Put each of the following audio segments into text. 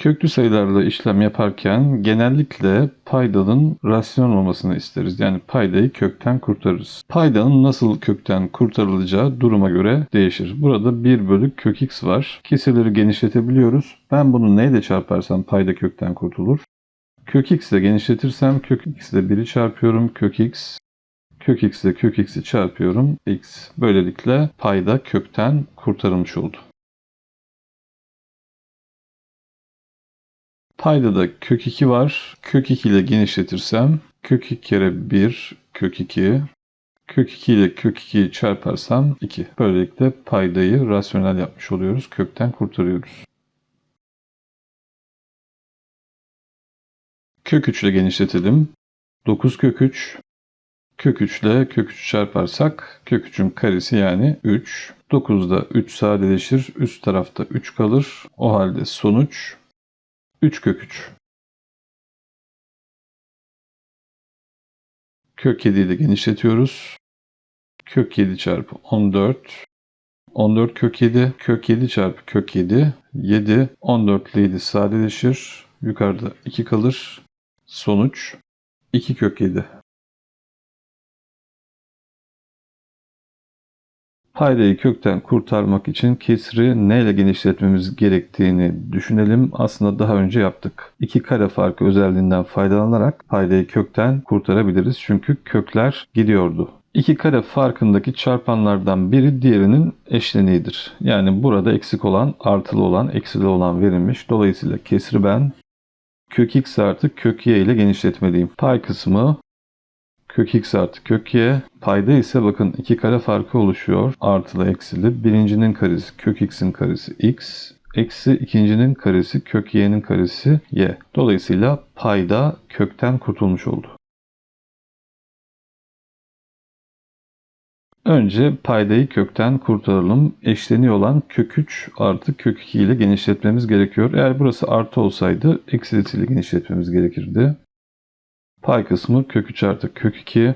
Köklü sayılarla işlem yaparken genellikle paydanın rasyonel olmasını isteriz. Yani paydayı kökten kurtarırız. Paydanın nasıl kökten kurtarılacağı duruma göre değişir. Burada 1 bölü kök x var. Kesirleri genişletebiliyoruz. Ben bunu neyle çarparsam payda kökten kurtulur. Kök x ile genişletirsem kök x ile 1'i çarpıyorum. Kök x kök x ile kök x'i çarpıyorum. x. Böylelikle payda kökten kurtarılmış oldu. Payda da kök 2 var. Kök 2 ile genişletirsem kök 2 kere 1 kök 2 kök 2 ile kök 2'yi çarparsam 2. Böylelikle paydayı rasyonel yapmış oluyoruz. Kökten kurtarıyoruz. Kök 3 ile genişletelim. 9 kök 3 kök 3 ile kök 3 çarparsak kök 3'ün karesi yani 3. 9'da 3 sadeleşir. Üst tarafta 3 kalır. O halde sonuç 3 kök 3. Kök 7'yi de genişletiyoruz. Kök 7 çarpı 14. 14 kök 7. Kök 7 çarpı kök 7. 7. 14 ile 7 sadeleşir. Yukarıda 2 kalır. Sonuç 2 kök 7. Paydayı kökten kurtarmak için kesri neyle genişletmemiz gerektiğini düşünelim. Aslında daha önce yaptık. İki kare farkı özelliğinden faydalanarak paydayı kökten kurtarabiliriz. Çünkü kökler gidiyordu. İki kare farkındaki çarpanlardan biri diğerinin eşleniğidir. Yani burada eksik olan, artılı olan, eksili olan verilmiş. Dolayısıyla kesri ben kök x artı kök y ile genişletmeliyim. Pay kısmı kök x artı kök y. Payda ise bakın iki kare farkı oluşuyor. Artılı eksili. Birincinin karesi kök x'in karesi x. Eksi ikincinin karesi kök y'nin karesi y. Dolayısıyla payda kökten kurtulmuş oldu. Önce paydayı kökten kurtaralım. Eşleniği olan kök 3 artı kök 2 ile genişletmemiz gerekiyor. Eğer burası artı olsaydı eksilisiyle genişletmemiz gerekirdi. Pay kısmı kök 3 artı kök 2.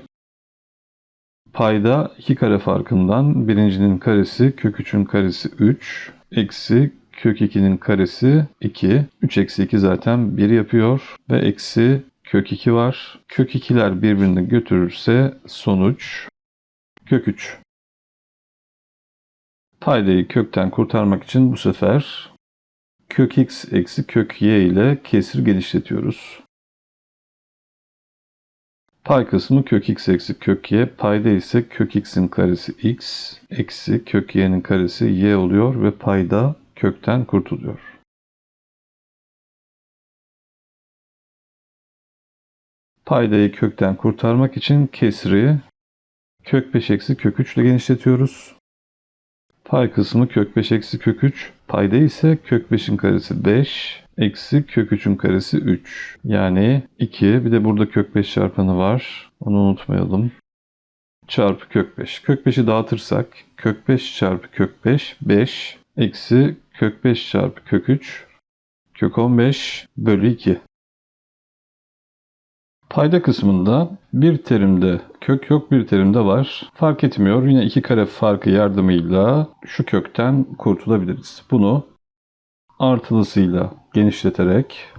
Payda 2 kare farkından birincinin karesi kök 3'ün karesi 3 eksi kök 2'nin karesi 2. 3 eksi 2 zaten 1 yapıyor ve eksi kök 2 var. Kök 2'ler birbirini götürürse sonuç kök 3. Paydayı kökten kurtarmak için bu sefer kök x eksi kök y ile kesir genişletiyoruz. Pay kısmı kök x eksi kök y. Payda ise kök x'in karesi x eksi kök y'nin karesi y oluyor ve payda kökten kurtuluyor. Paydayı kökten kurtarmak için kesri kök 5 eksi kök 3 ile genişletiyoruz. Pay kısmı kök 5 eksi kök 3. Payda ise kök 5'in karesi 5 eksi kök 3'ün karesi 3. Yani 2. Bir de burada kök 5 çarpanı var. Onu unutmayalım. Çarpı kök 5. Kök 5'i dağıtırsak kök 5 çarpı kök 5 5 eksi kök 5 çarpı kök 3 kök 15 bölü 2. Payda kısmında bir terimde kök yok bir terimde var. Fark etmiyor. Yine iki kare farkı yardımıyla şu kökten kurtulabiliriz. Bunu artılısıyla genişleterek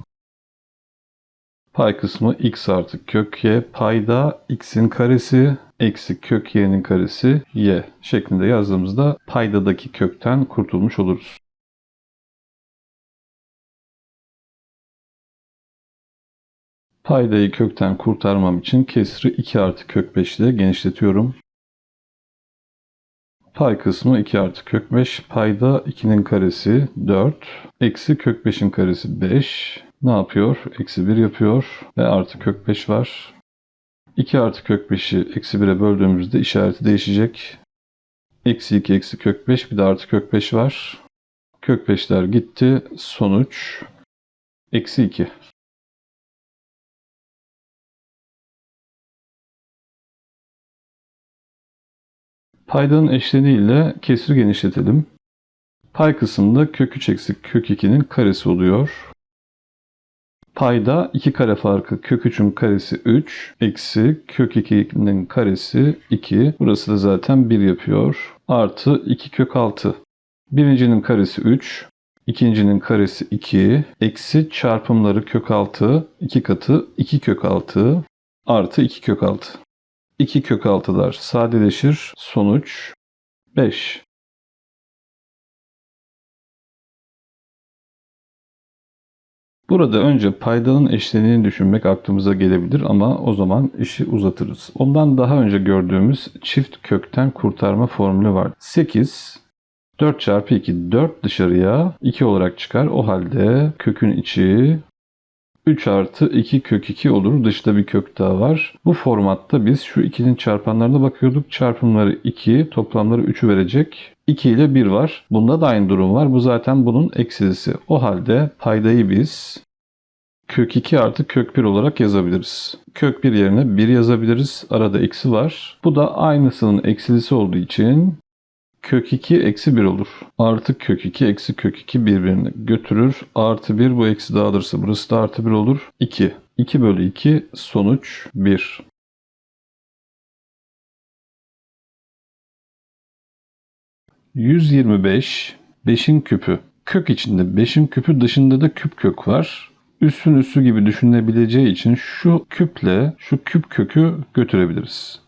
pay kısmı x artı kök y payda x'in karesi eksi kök y'nin karesi y şeklinde yazdığımızda paydadaki kökten kurtulmuş oluruz. Paydayı kökten kurtarmam için kesri 2 artı kök 5 ile genişletiyorum. Pay kısmı 2 artı kök 5. Payda 2'nin karesi 4. Eksi kök 5'in karesi 5. Ne yapıyor? Eksi 1 yapıyor. Ve artı kök 5 var. 2 artı kök 5'i eksi 1'e böldüğümüzde işareti değişecek. Eksi 2 eksi kök 5 bir de artı kök 5 var. Kök 5'ler gitti. Sonuç eksi 2. Paydanın eşleniğiyle kesri genişletelim. Pay kısmında kök 3 eksi kök 2'nin karesi oluyor. Payda 2 kare farkı kök 3'ün karesi 3 eksi kök 2'nin karesi 2. Burası da zaten 1 yapıyor. Artı 2 kök 6. Birincinin karesi 3. İkincinin karesi 2. Eksi çarpımları kök 6. 2 katı 2 kök 6 artı 2 kök 6. 2 kök 6'lar sadeleşir. Sonuç 5. Burada önce paydanın eşleniğini düşünmek aklımıza gelebilir ama o zaman işi uzatırız. Ondan daha önce gördüğümüz çift kökten kurtarma formülü var. 8 4 çarpı 2 4 dışarıya 2 olarak çıkar. O halde kökün içi 3 artı 2 kök 2 olur. Dışta bir kök daha var. Bu formatta biz şu ikinin çarpanlarına bakıyorduk. Çarpımları 2, toplamları 3'ü verecek. 2 ile 1 var. Bunda da aynı durum var. Bu zaten bunun eksilisi. O halde paydayı biz kök 2 artı kök 1 olarak yazabiliriz. Kök 1 yerine 1 yazabiliriz. Arada eksi var. Bu da aynısının eksilisi olduğu için kök 2 eksi 1 olur. Artı kök 2 eksi kök 2 birbirini götürür. Artı 1 bu eksi dağılırsa burası da artı 1 olur. 2. 2 bölü 2 sonuç 1. ...125... ...5'in küpü. Kök içinde 5'in küpü dışında da küp kök var. Üssün üssü gibi düşünebileceği için şu küple şu küp kökü götürebiliriz.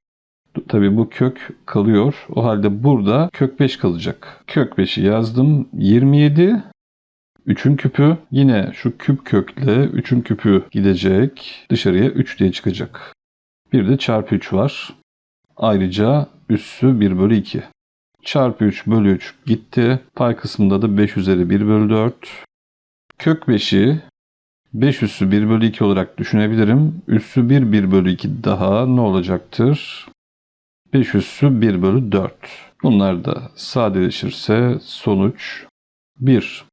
Tabii bu kök kalıyor. O halde burada kök 5 kalacak. Kök 5'i yazdım. 27 3'ün küpü yine şu küp kökle 3'ün küpü gidecek. Dışarıya 3 diye çıkacak. Bir de çarpı 3 var. Ayrıca üssü 1 bölü 2. Çarpı 3 bölü 3 gitti. Pay kısmında da 5 üzeri 1 bölü 4. Kök 5'i 5 üssü 1 bölü 2 olarak düşünebilirim. Üssü 1 1 bölü 2 daha ne olacaktır? 5 üssü 1 bölü 4. Bunlar da sadeleşirse sonuç 1.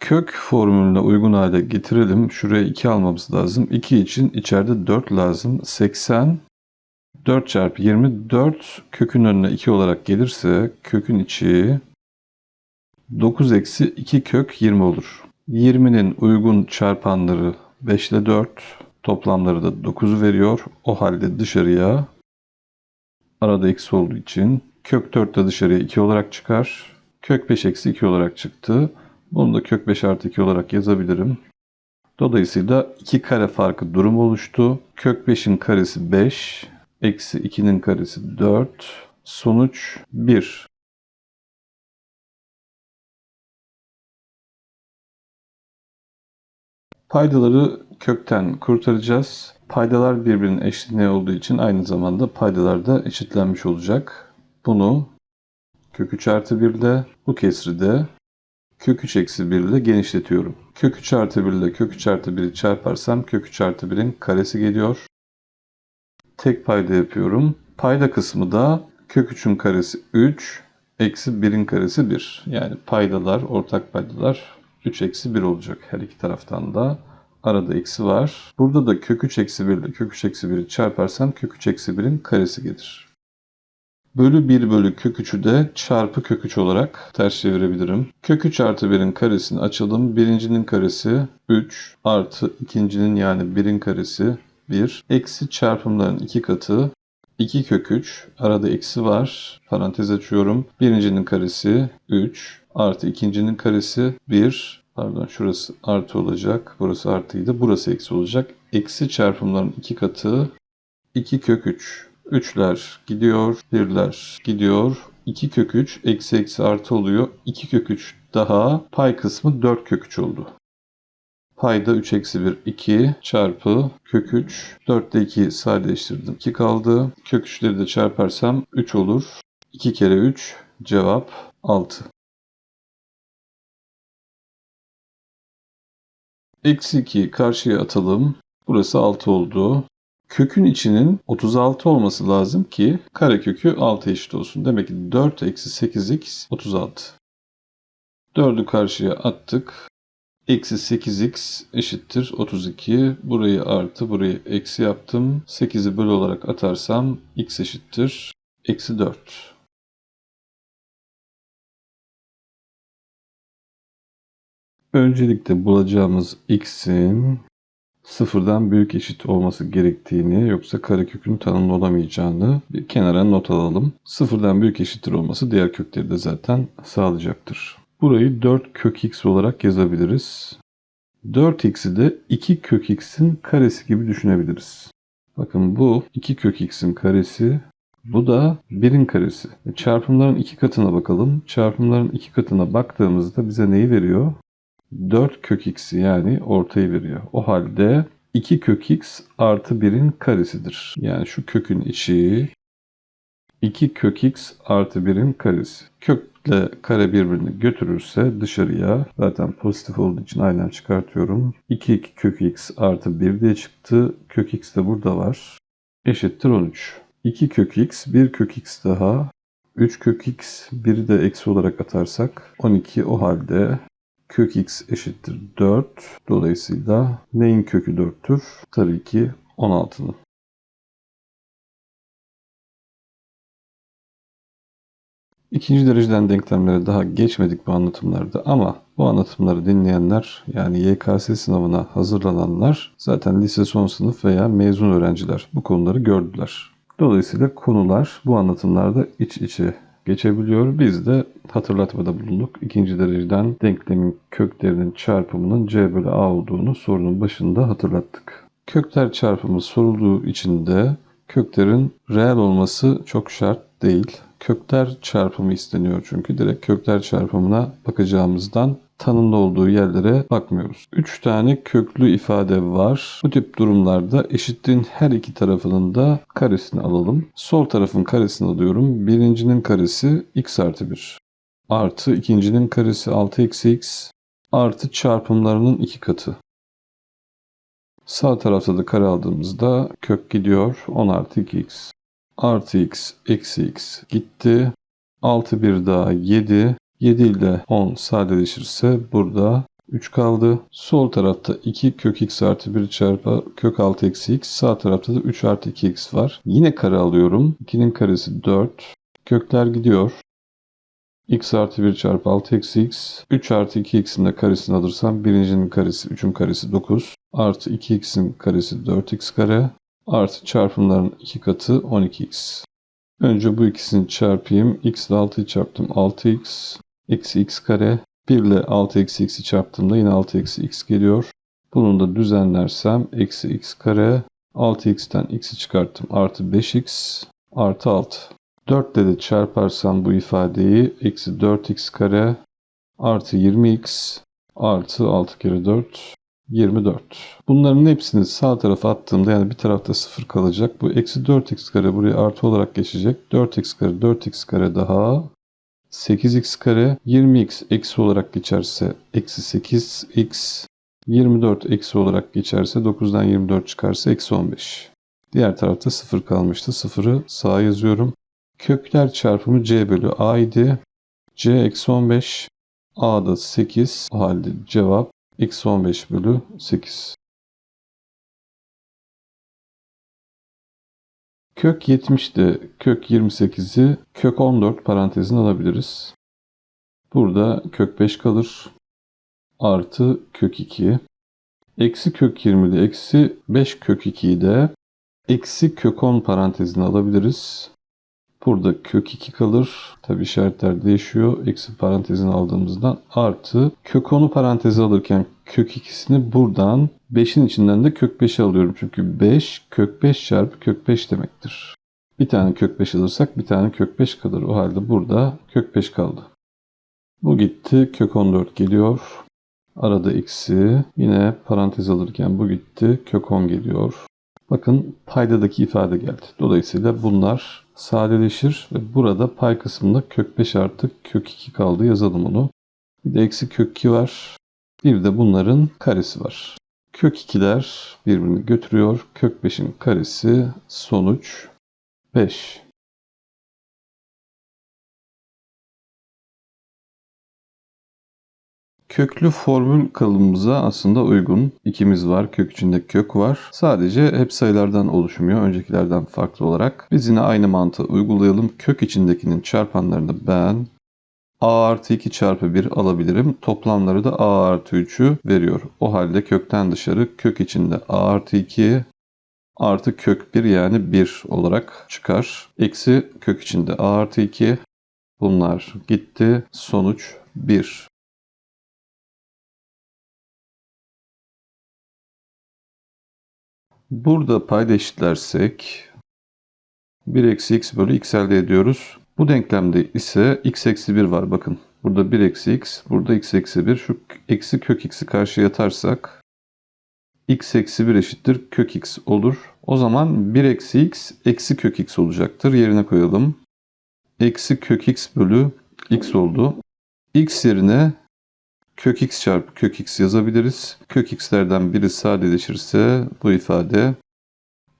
Kök formülüne uygun hale getirelim. Şuraya 2 almamız lazım. 2 için içeride 4 lazım. 80 4 çarpı 24 kökün önüne 2 olarak gelirse kökün içi 9 eksi 2 kök 20 olur. 20'nin uygun çarpanları 5 ile 4 toplamları da 9 veriyor. O halde dışarıya arada eksi olduğu için kök 4 de dışarıya 2 olarak çıkar. Kök 5 eksi 2 olarak çıktı. Bunu da kök 5 artı 2 olarak yazabilirim. Dolayısıyla 2 kare farkı durum oluştu. Kök 5'in karesi 5. Eksi 2'nin karesi 4. Sonuç 1. Paydaları kökten kurtaracağız. Paydalar birbirinin eşliğine olduğu için aynı zamanda paydalar da eşitlenmiş olacak. Bunu kök 3 artı 1 ile bu kesri de kök 3 eksi 1 ile genişletiyorum. Kök 3 artı 1 ile kök 3 artı 1'i çarparsam kök 3 artı 1'in karesi geliyor. Tek payda yapıyorum. Payda kısmı da kök 3'ün karesi 3 eksi 1'in karesi 1. Yani paydalar, ortak paydalar 3 eksi 1 olacak her iki taraftan da. Arada eksi var. Burada da kök 3 eksi 1 ile kök 3 eksi 1'i çarparsam kök 3 eksi 1'in karesi gelir. Bölü 1 bölü kök 3'ü de çarpı kök 3 olarak ters çevirebilirim. Kök 3 artı 1'in karesini açalım. Birincinin karesi 3 artı ikincinin yani 1'in karesi 1. Eksi çarpımların 2 katı 2 kök 3. Arada eksi var. Parantez açıyorum. Birincinin karesi 3 artı ikincinin karesi 1. Pardon şurası artı olacak. Burası artıydı. Burası eksi olacak. Eksi çarpımların 2 katı 2 kök 3. 3'ler gidiyor, 1'ler gidiyor. 2 kök 3 eksi eksi artı oluyor. 2 kök 3 daha pay kısmı 4 kök 3 oldu. Payda 3 eksi 1 2 çarpı kök 3. 4 ile 2 sadeleştirdim. 2 kaldı. Kök 3'leri de çarparsam 3 olur. 2 kere 3 cevap 6. Eksi 2 karşıya atalım. Burası 6 oldu. Kökün içinin 36 olması lazım ki karekökü 6 eşit olsun. Demek ki 4 eksi 8x 36. 4'ü karşıya attık. Eksi 8x eşittir 32. Burayı artı burayı eksi yaptım. 8'i bölü olarak atarsam x eşittir. Eksi 4. Öncelikle bulacağımız x'in sıfırdan büyük eşit olması gerektiğini yoksa karekökün tanımlı olamayacağını bir kenara not alalım. Sıfırdan büyük eşittir olması diğer kökleri de zaten sağlayacaktır. Burayı 4 kök x olarak yazabiliriz. 4x'i de 2 kök x'in karesi gibi düşünebiliriz. Bakın bu 2 kök x'in karesi, bu da 1'in karesi. E, Çarpımların iki katına bakalım. Çarpımların iki katına baktığımızda bize neyi veriyor? 4 kök x'i yani ortayı veriyor. O halde 2 kök x artı 1'in karesidir. Yani şu kökün içi 2 kök x artı 1'in karesi. Kökle kare birbirini götürürse dışarıya zaten pozitif olduğu için aynen çıkartıyorum. 2 2 kök x artı 1 diye çıktı. Kök x de burada var. Eşittir 13. 2 kök x, 1 kök x daha. 3 kök x, 1'i de eksi olarak atarsak 12 o halde kök x eşittir 4. Dolayısıyla neyin kökü 4'tür? Tabii ki 16'nın. İkinci dereceden denklemlere daha geçmedik bu anlatımlarda ama bu anlatımları dinleyenler yani YKS sınavına hazırlananlar zaten lise son sınıf veya mezun öğrenciler bu konuları gördüler. Dolayısıyla konular bu anlatımlarda iç içe geçebiliyor. Biz de hatırlatmada bulunduk. İkinci dereceden denklemin köklerinin çarpımının C bölü A olduğunu sorunun başında hatırlattık. Kökler çarpımı sorulduğu için de köklerin reel olması çok şart değil. Kökler çarpımı isteniyor çünkü direkt kökler çarpımına bakacağımızdan tanımlı olduğu yerlere bakmıyoruz. 3 tane köklü ifade var. Bu tip durumlarda eşitliğin her iki tarafının da karesini alalım. Sol tarafın karesini alıyorum. Birincinin karesi x artı 1. Artı ikincinin karesi 6 eksi x. Artı çarpımlarının iki katı. Sağ tarafta da kare aldığımızda kök gidiyor. 10 artı 2x. Artı x eksi x gitti. 6 bir daha 7. 7 ile 10 sadeleşirse burada 3 kaldı. Sol tarafta 2 kök x artı 1 çarpı kök 6 eksi x. Sağ tarafta da 3 artı 2x var. Yine kare alıyorum. 2'nin karesi 4. Kökler gidiyor. x artı 1 çarpı 6 eksi x. 3 artı 2x'in de karesini alırsam birincinin karesi 3'ün karesi 9. Artı 2x'in karesi 4x kare. Artı çarpımların iki katı 12x. Önce bu ikisini çarpayım. x ile 6'yı çarptım 6x. Eksi x kare. 1 ile 6 eksi x'i çarptığımda yine 6 eksi x geliyor. Bunu da düzenlersem eksi x kare. 6x'ten x'i çıkarttım. Artı 5x artı 6. 4 ile de çarparsam bu ifadeyi eksi 4x kare artı 20x artı 6 kere 4 24. Bunların hepsini sağ tarafa attığımda yani bir tarafta 0 kalacak. Bu eksi 4x kare buraya artı olarak geçecek. 4x kare 4x kare daha 8x kare 20x eksi olarak geçerse eksi 8x 24 eksi olarak geçerse 9'dan 24 çıkarsa eksi 15. Diğer tarafta 0 kalmıştı. 0'ı sağa yazıyorum. Kökler çarpımı c bölü a idi. c eksi 15 a da 8. O halde cevap eksi 15 bölü 8. Kök 70'de kök 28'i kök 14 parantezine alabiliriz. Burada kök 5 kalır. Artı kök 2. Eksi kök 20'de eksi 5 kök 2'yi de eksi kök 10 parantezine alabiliriz. Burada kök 2 kalır. Tabi işaretler değişiyor. Eksi parantezini aldığımızdan artı kök 10'u paranteze alırken kök 2'sini buradan 5'in içinden de kök 5'i alıyorum. Çünkü 5 kök 5 çarpı kök 5 demektir. Bir tane kök 5 alırsak bir tane kök 5 kalır. O halde burada kök 5 kaldı. Bu gitti. Kök 14 geliyor. Arada eksi. Yine parantez alırken bu gitti. Kök 10 geliyor. Bakın paydadaki ifade geldi. Dolayısıyla bunlar sadeleşir ve burada pay kısmında kök 5 artı kök 2 kaldı. Yazalım onu. Bir de eksi kök 2 var. Bir de bunların karesi var. Kök 2'ler birbirini götürüyor. Kök 5'in karesi sonuç 5. Köklü formül kalıbımıza aslında uygun. İkimiz var, kök içinde kök var. Sadece hep sayılardan oluşmuyor öncekilerden farklı olarak. Biz yine aynı mantığı uygulayalım. Kök içindekinin çarpanlarını ben a artı 2 çarpı 1 alabilirim. Toplamları da a artı 3'ü veriyor. O halde kökten dışarı kök içinde a artı 2 artı kök 1 yani 1 olarak çıkar. Eksi kök içinde a artı 2 bunlar gitti. Sonuç 1. Burada payda eşitlersek 1 eksi x bölü x elde ediyoruz. Bu denklemde ise x eksi 1 var bakın. Burada 1 eksi x, burada x eksi 1. Şu eksi kök x'i karşıya atarsak x eksi 1 eşittir kök x olur. O zaman 1 eksi x eksi kök x olacaktır. Yerine koyalım. Eksi kök x bölü x oldu. x yerine kök x çarpı kök x yazabiliriz. Kök x'lerden biri sadeleşirse bu ifade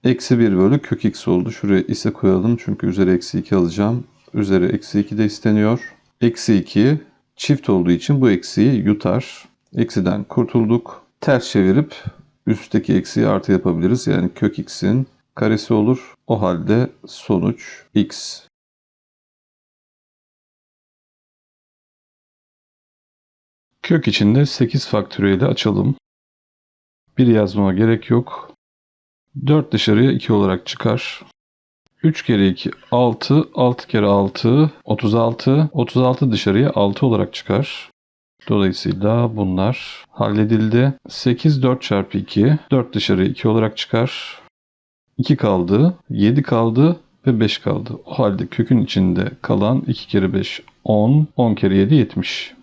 eksi 1 bölü kök x oldu. Şuraya ise koyalım çünkü üzeri eksi 2 alacağım. Üzeri eksi 2 de isteniyor. Eksi 2 çift olduğu için bu eksiyi yutar. Eksiden kurtulduk. Ters çevirip üstteki eksiyi artı yapabiliriz. Yani kök x'in karesi olur. O halde sonuç x. Kök içinde 8 faktöriyeli açalım. Bir yazmama gerek yok. 4 dışarıya 2 olarak çıkar. 3 kere 2 6, 6 kere 6 36, 36 dışarıya 6 olarak çıkar. Dolayısıyla bunlar halledildi. 8 4 çarpı 2, 4 dışarıya 2 olarak çıkar. 2 kaldı, 7 kaldı ve 5 kaldı. O halde kökün içinde kalan 2 kere 5 10, 10 kere 7 70.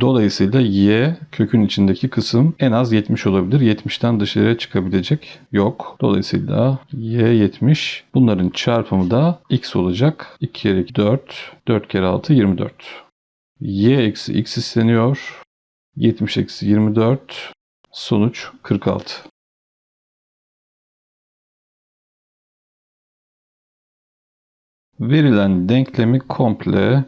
Dolayısıyla y kökün içindeki kısım en az 70 olabilir. 70'ten dışarıya çıkabilecek yok. Dolayısıyla y 70. Bunların çarpımı da x olacak. 2 kere 2 4. 4 kere 6 24. y eksi x isteniyor. 70 eksi 24. Sonuç 46. Verilen denklemi komple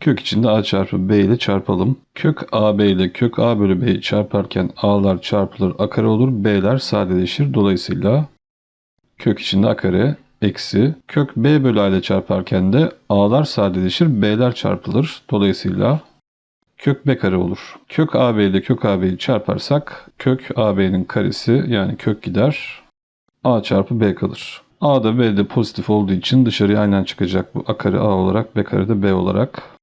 Kök içinde a çarpı b ile çarpalım. Kök ab ile kök a bölü b'yi çarparken a'lar çarpılır a kare olur. b'ler sadeleşir. Dolayısıyla kök içinde a kare eksi kök b bölü a ile çarparken de a'lar sadeleşir. b'ler çarpılır. Dolayısıyla kök b kare olur. Kök ab ile kök ab'yi çarparsak kök ab'nin karesi yani kök gider. a çarpı b kalır. A da B de pozitif olduğu için dışarıya aynen çıkacak bu a kare A olarak B kare de B olarak.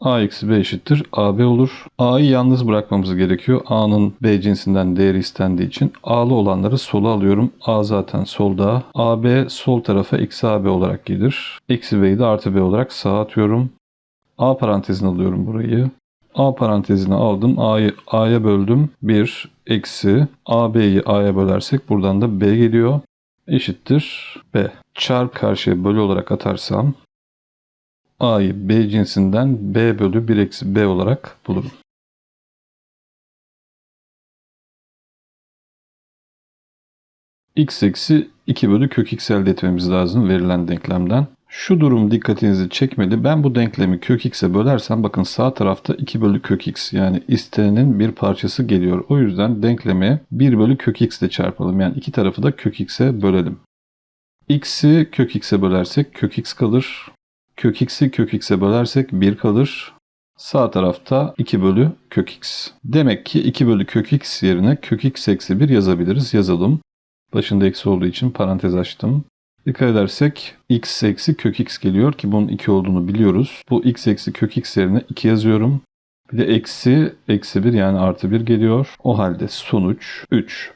A eksi B eşittir AB olur. A'yı yalnız bırakmamız gerekiyor. A'nın B cinsinden değeri istendiği için A'lı olanları sola alıyorum. A zaten solda. AB sol tarafa eksi AB olarak gelir. Eksi B'yi de artı B olarak sağa atıyorum. A parantezine alıyorum burayı. A parantezine aldım. A'yı A'ya böldüm. 1 eksi AB'yi A'ya bölersek buradan da B geliyor. Eşittir B. Çarp karşıya bölü olarak atarsam A'yı B cinsinden B bölü 1 eksi B olarak bulurum. x eksi 2 bölü kök x elde etmemiz lazım verilen denklemden. Şu durum dikkatinizi çekmeli. Ben bu denklemi kök x'e bölersem bakın sağ tarafta 2 bölü kök x yani istenenin bir parçası geliyor. O yüzden denklemi 1 bölü kök x ile çarpalım. Yani iki tarafı da kök x'e bölelim. x'i kök x'e bölersek kök x kalır. Kök x'i kök x'e bölersek 1 kalır. Sağ tarafta 2 bölü kök x. Demek ki 2 bölü kök x yerine kök x eksi 1 yazabiliriz. Yazalım. Başında eksi olduğu için parantez açtım. Dikkat edersek x eksi kök x geliyor ki bunun 2 olduğunu biliyoruz. Bu x eksi kök x yerine 2 yazıyorum. Bir de eksi eksi 1 yani artı 1 geliyor. O halde sonuç 3.